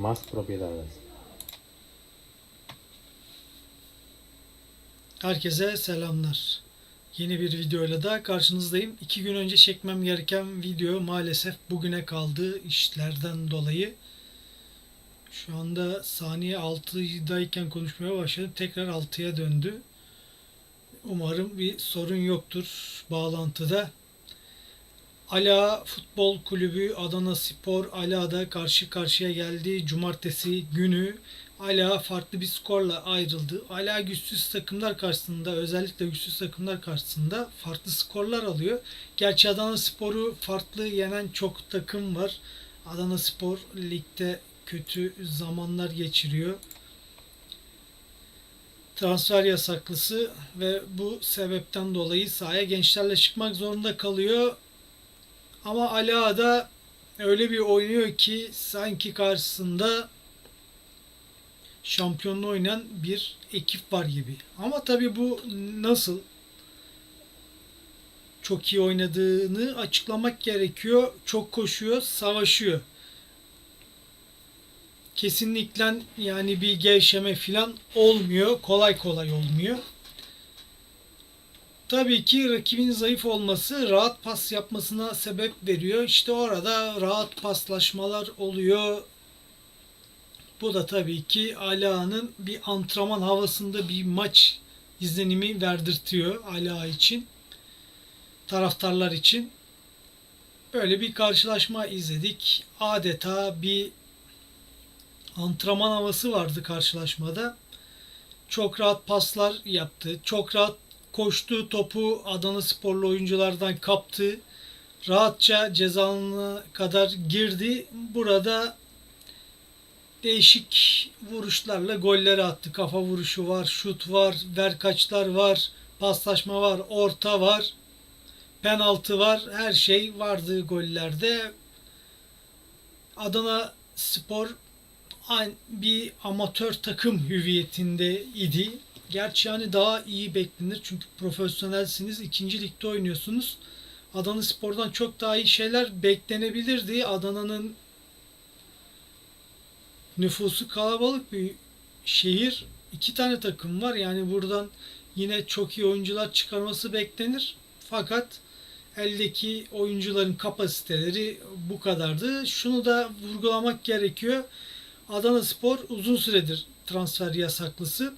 Más propiedades. Herkese selamlar. Yeni bir videoyla da karşınızdayım. İki gün önce çekmem gereken video maalesef bugüne kaldı işlerden dolayı. Şu anda saniye 6'dayken konuşmaya başladım. Tekrar 6'ya döndü. Umarım bir sorun yoktur bağlantıda. Ala Futbol Kulübü Adana Spor Ala'da karşı karşıya geldi. Cumartesi günü Ala farklı bir skorla ayrıldı. Ala güçsüz takımlar karşısında özellikle güçsüz takımlar karşısında farklı skorlar alıyor. Gerçi Adana Spor'u farklı yenen çok takım var. Adana Spor ligde kötü zamanlar geçiriyor. Transfer yasaklısı ve bu sebepten dolayı sahaya gençlerle çıkmak zorunda kalıyor. Ama Ala da öyle bir oynuyor ki sanki karşısında şampiyonluğu oynayan bir ekip var gibi. Ama tabii bu nasıl çok iyi oynadığını açıklamak gerekiyor. Çok koşuyor, savaşıyor. Kesinlikle yani bir gevşeme falan olmuyor. Kolay kolay olmuyor. Tabii ki rakibin zayıf olması rahat pas yapmasına sebep veriyor. İşte orada rahat paslaşmalar oluyor. Bu da tabii ki Ala'nın bir antrenman havasında bir maç izlenimi verdirtiyor Ala için. Taraftarlar için. Böyle bir karşılaşma izledik. Adeta bir antrenman havası vardı karşılaşmada. Çok rahat paslar yaptı. Çok rahat koştu topu Adana Sporlu oyunculardan kaptı. Rahatça cezalına kadar girdi. Burada değişik vuruşlarla golleri attı. Kafa vuruşu var, şut var, verkaçlar var, paslaşma var, orta var, penaltı var. Her şey vardı gollerde. Adana Spor bir amatör takım hüviyetinde idi. Gerçi yani daha iyi beklenir çünkü profesyonelsiniz. ikinci ligde oynuyorsunuz. Adana Spor'dan çok daha iyi şeyler beklenebilirdi. Adana'nın nüfusu kalabalık bir şehir. İki tane takım var. Yani buradan yine çok iyi oyuncular çıkarması beklenir. Fakat eldeki oyuncuların kapasiteleri bu kadardı. Şunu da vurgulamak gerekiyor. Adana Spor uzun süredir transfer yasaklısı.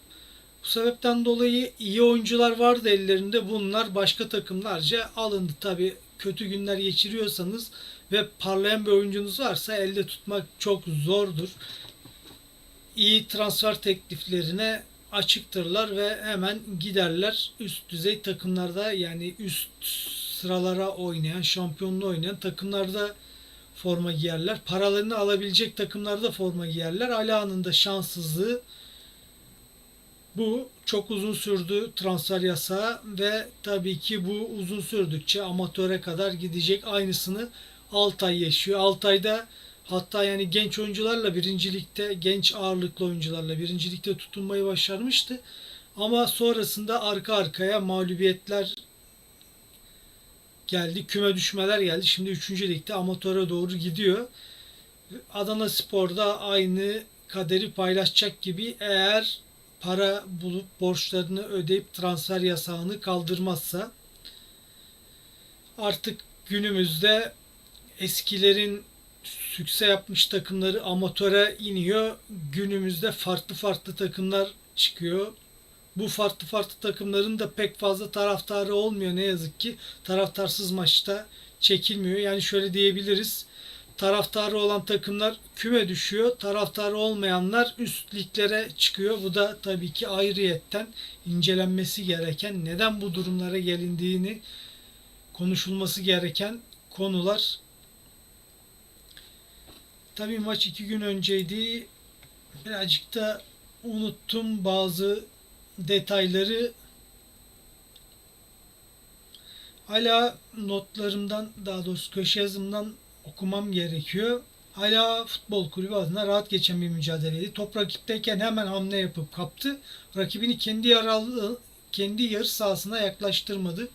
Bu sebepten dolayı iyi oyuncular vardı ellerinde. Bunlar başka takımlarca alındı. Tabi kötü günler geçiriyorsanız ve parlayan bir oyuncunuz varsa elde tutmak çok zordur. İyi transfer tekliflerine açıktırlar ve hemen giderler. Üst düzey takımlarda yani üst sıralara oynayan, şampiyonluğu oynayan takımlarda forma giyerler. Paralarını alabilecek takımlarda forma giyerler. Ala'nın da şanssızlığı bu çok uzun sürdü transfer yasağı ve tabii ki bu uzun sürdükçe amatöre kadar gidecek aynısını Altay yaşıyor. Altay'da hatta yani genç oyuncularla birincilikte genç ağırlıklı oyuncularla birincilikte tutunmayı başarmıştı. Ama sonrasında arka arkaya mağlubiyetler geldi. Küme düşmeler geldi. Şimdi 3. ligde amatöre doğru gidiyor. Adana Spor'da aynı kaderi paylaşacak gibi eğer para bulup borçlarını ödeyip transfer yasağını kaldırmazsa artık günümüzde eskilerin sükse yapmış takımları amatöre iniyor. Günümüzde farklı farklı takımlar çıkıyor. Bu farklı farklı takımların da pek fazla taraftarı olmuyor ne yazık ki. Taraftarsız maçta çekilmiyor. Yani şöyle diyebiliriz. Taraftarı olan takımlar küme düşüyor. Taraftarı olmayanlar üst liglere çıkıyor. Bu da tabii ki ayrıyetten incelenmesi gereken, neden bu durumlara gelindiğini konuşulması gereken konular. Tabii maç iki gün önceydi. Birazcık da unuttum bazı detayları. Hala notlarımdan daha doğrusu köşe yazımdan okumam gerekiyor. Hala futbol kulübü adına rahat geçen bir mücadeleydi. Top rakipteyken hemen hamle yapıp kaptı. Rakibini kendi yaralı kendi yarı sahasına yaklaştırmadı.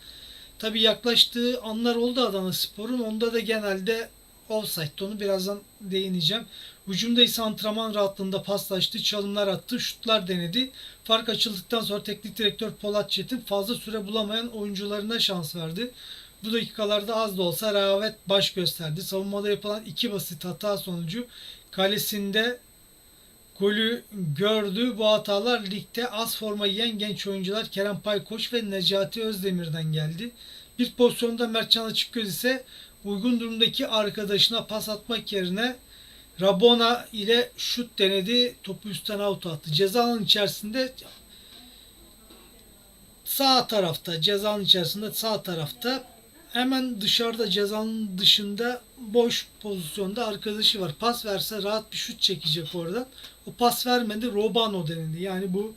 Tabii yaklaştığı anlar oldu Adana Spor'un. Onda da genelde offside'de onu birazdan değineceğim. Hücumda ise antrenman rahatlığında paslaştı, çalımlar attı, şutlar denedi. Fark açıldıktan sonra teknik direktör Polat Çetin fazla süre bulamayan oyuncularına şans verdi. Bu dakikalarda az da olsa rehavet baş gösterdi. Savunmada yapılan iki basit hata sonucu kalesinde golü gördü. Bu hatalar ligde az forma giyen genç oyuncular Kerem Paykoş ve Necati Özdemir'den geldi. Bir pozisyonda Mertcan Açıkgöz ise uygun durumdaki arkadaşına pas atmak yerine Rabona ile şut denedi. Topu üstten out attı. Cezanın içerisinde sağ tarafta cezanın içerisinde sağ tarafta hemen dışarıda cezanın dışında boş pozisyonda arkadaşı var. Pas verse rahat bir şut çekecek oradan. O pas vermedi. Robano denildi. Yani bu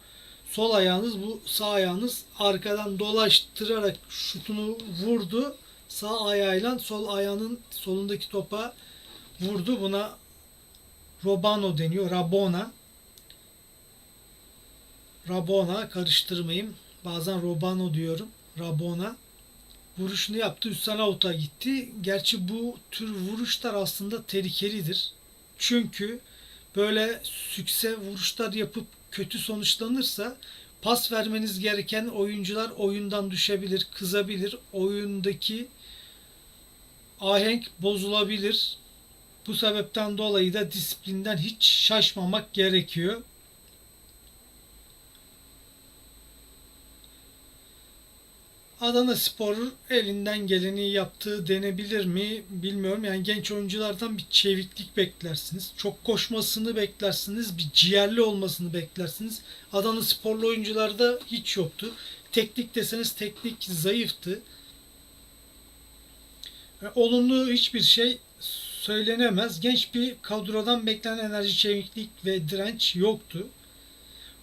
sol ayağınız bu sağ ayağınız arkadan dolaştırarak şutunu vurdu. Sağ ayağıyla sol ayağının solundaki topa vurdu. Buna Robano deniyor. Rabona. Rabona karıştırmayayım. Bazen Robano diyorum. Rabona vuruşunu yaptı. Üstten out'a gitti. Gerçi bu tür vuruşlar aslında tehlikelidir. Çünkü böyle sükse vuruşlar yapıp kötü sonuçlanırsa pas vermeniz gereken oyuncular oyundan düşebilir, kızabilir. Oyundaki ahenk bozulabilir. Bu sebepten dolayı da disiplinden hiç şaşmamak gerekiyor. Adana Spor elinden geleni yaptığı denebilir mi bilmiyorum. Yani genç oyunculardan bir çeviklik beklersiniz. Çok koşmasını beklersiniz. Bir ciğerli olmasını beklersiniz. Adana Sporlu oyuncularda hiç yoktu. Teknik deseniz teknik zayıftı. Yani olumlu hiçbir şey söylenemez. Genç bir kadrodan beklenen enerji, çeviklik ve direnç yoktu.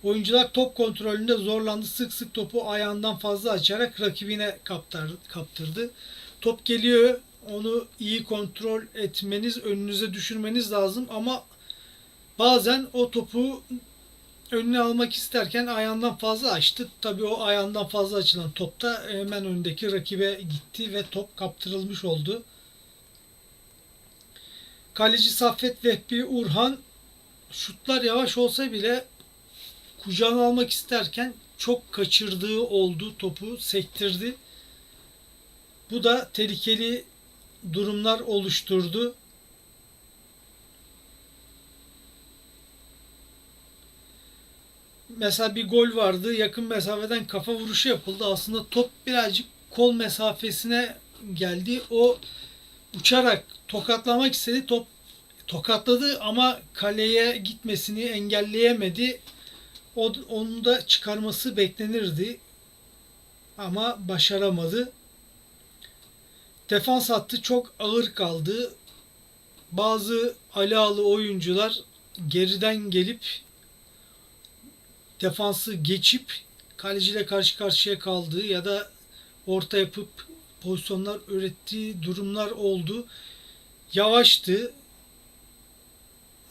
Oyuncular top kontrolünde zorlandı. Sık sık topu ayağından fazla açarak rakibine kaptırdı. Top geliyor. Onu iyi kontrol etmeniz, önünüze düşürmeniz lazım ama bazen o topu önüne almak isterken ayağından fazla açtı. Tabii o ayağından fazla açılan topta hemen önündeki rakibe gitti ve top kaptırılmış oldu. Kaleci Saffet Vehbi Urhan şutlar yavaş olsa bile kucağına almak isterken çok kaçırdığı oldu. Topu sektirdi. Bu da tehlikeli durumlar oluşturdu. Mesela bir gol vardı. Yakın mesafeden kafa vuruşu yapıldı. Aslında top birazcık kol mesafesine geldi. O uçarak tokatlamak istedi. Top tokatladı ama kaleye gitmesini engelleyemedi. Onu da çıkarması beklenirdi. Ama başaramadı. Defans hattı çok ağır kaldı. Bazı alalı oyuncular geriden gelip defansı geçip kaleciyle karşı karşıya kaldığı ya da orta yapıp pozisyonlar ürettiği durumlar oldu. Yavaştı.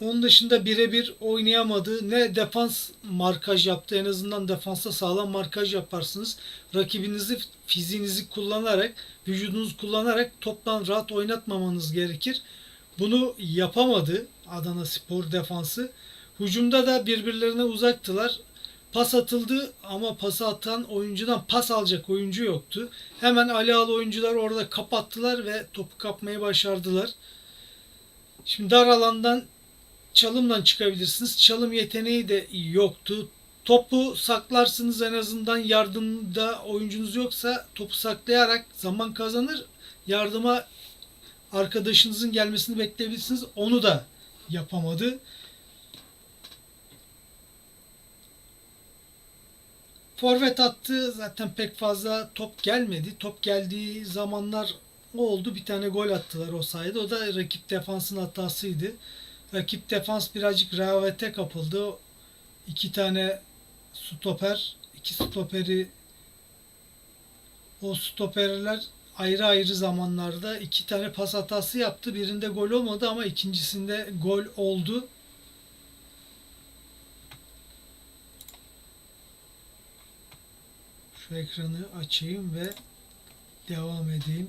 Onun dışında birebir oynayamadı. Ne defans markaj yaptı. En azından defansta sağlam markaj yaparsınız. Rakibinizi fiziğinizi kullanarak, vücudunuzu kullanarak toptan rahat oynatmamanız gerekir. Bunu yapamadı Adana Spor defansı. Hücumda da birbirlerine uzaktılar. Pas atıldı ama pası atan oyuncudan pas alacak oyuncu yoktu. Hemen Ali oyuncular orada kapattılar ve topu kapmayı başardılar. Şimdi dar alandan çalımla çıkabilirsiniz. Çalım yeteneği de yoktu. Topu saklarsınız en azından yardımda oyuncunuz yoksa topu saklayarak zaman kazanır. Yardıma arkadaşınızın gelmesini bekleyebilirsiniz. Onu da yapamadı. Forvet attı. Zaten pek fazla top gelmedi. Top geldiği zamanlar oldu. Bir tane gol attılar o sayede. O da rakip defansın hatasıydı. Rakip defans birazcık rehavete kapıldı. İki tane stoper, iki stoperi o stoperler ayrı ayrı zamanlarda iki tane pas hatası yaptı. Birinde gol olmadı ama ikincisinde gol oldu. Şu ekranı açayım ve devam edeyim.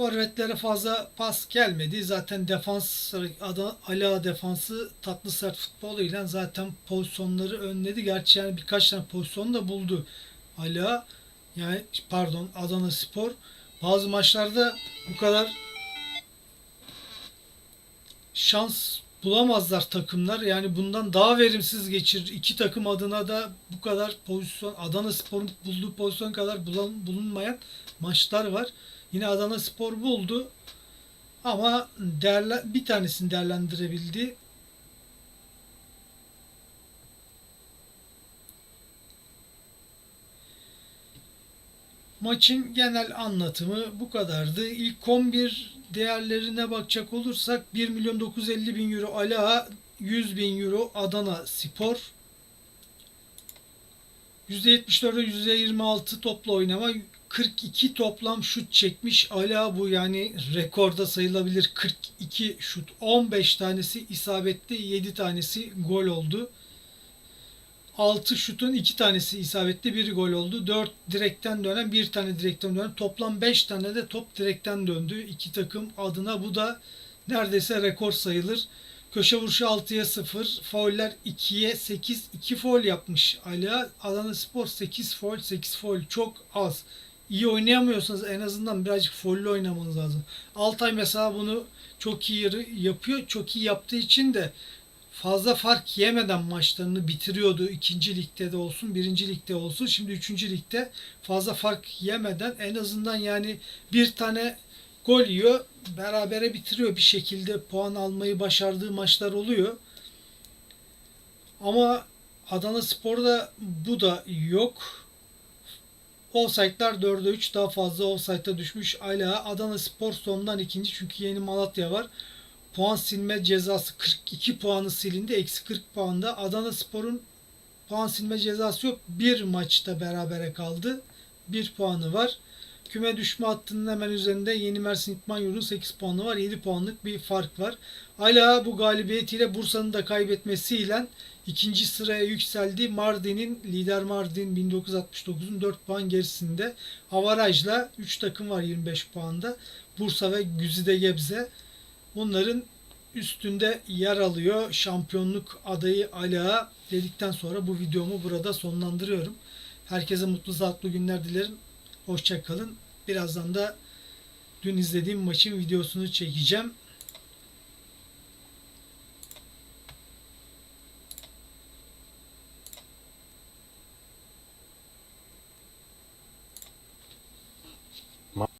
Forvetlere fazla pas gelmedi. Zaten defans Ala defansı tatlı sert futboluyla zaten pozisyonları önledi. Gerçi yani birkaç tane pozisyon da buldu. Ala yani pardon Adana Spor bazı maçlarda bu kadar şans bulamazlar takımlar. Yani bundan daha verimsiz geçir. İki takım adına da bu kadar pozisyon Adana Spor'un bulduğu pozisyon kadar bulan- bulunmayan maçlar var. Yine Adana Spor buldu. Ama değerle, bir tanesini değerlendirebildi. Maçın genel anlatımı bu kadardı. İlk 11 değerlerine bakacak olursak 1 milyon 950 bin euro Ala, 100 bin euro Adana Spor. %74'e %26 topla oynama 42 toplam şut çekmiş. Ala bu yani rekorda sayılabilir 42 şut. 15 tanesi isabetli, 7 tanesi gol oldu. 6 şutun 2 tanesi isabetli, 1 gol oldu. 4 direkten dönen, 1 tane direkten dönen. Toplam 5 tane de top direkten döndü. İki takım adına bu da neredeyse rekor sayılır. Köşe vuruşu 6'ya 0, fauller 2'ye 8, 2 faul yapmış Ala. Adana Spor 8 faul, 8 faul çok az. İyi oynayamıyorsanız en azından birazcık follü oynamanız lazım. Altay mesela bunu çok iyi yapıyor. Çok iyi yaptığı için de fazla fark yemeden maçlarını bitiriyordu. İkinci ligde de olsun, birinci ligde olsun. Şimdi üçüncü ligde fazla fark yemeden en azından yani bir tane gol yiyor, berabere bitiriyor bir şekilde puan almayı başardığı maçlar oluyor. Ama Adana Spor'da bu da yok. Offside'lar 4'e 3 daha fazla offside'a düşmüş. Ala Adana Spor sondan ikinci çünkü yeni Malatya var. Puan silme cezası 42 puanı silindi. Eksi 40 puanda. Adana Spor'un puan silme cezası yok. Bir maçta berabere kaldı. Bir puanı var. Küme düşme hattının hemen üzerinde Yeni Mersin İtman Yurdu'nun 8 puanı var. 7 puanlık bir fark var. Hala bu galibiyetiyle Bursa'nın da kaybetmesiyle ikinci sıraya yükseldi. Mardin'in lider Mardin 1969'un 4 puan gerisinde. Avaraj'la 3 takım var 25 puanda. Bursa ve Güzide Gebze. Bunların üstünde yer alıyor. Şampiyonluk adayı Ala dedikten sonra bu videomu burada sonlandırıyorum. Herkese mutlu sağlıklı günler dilerim. Hoşçakalın. Birazdan da dün izlediğim maçın videosunu çekeceğim.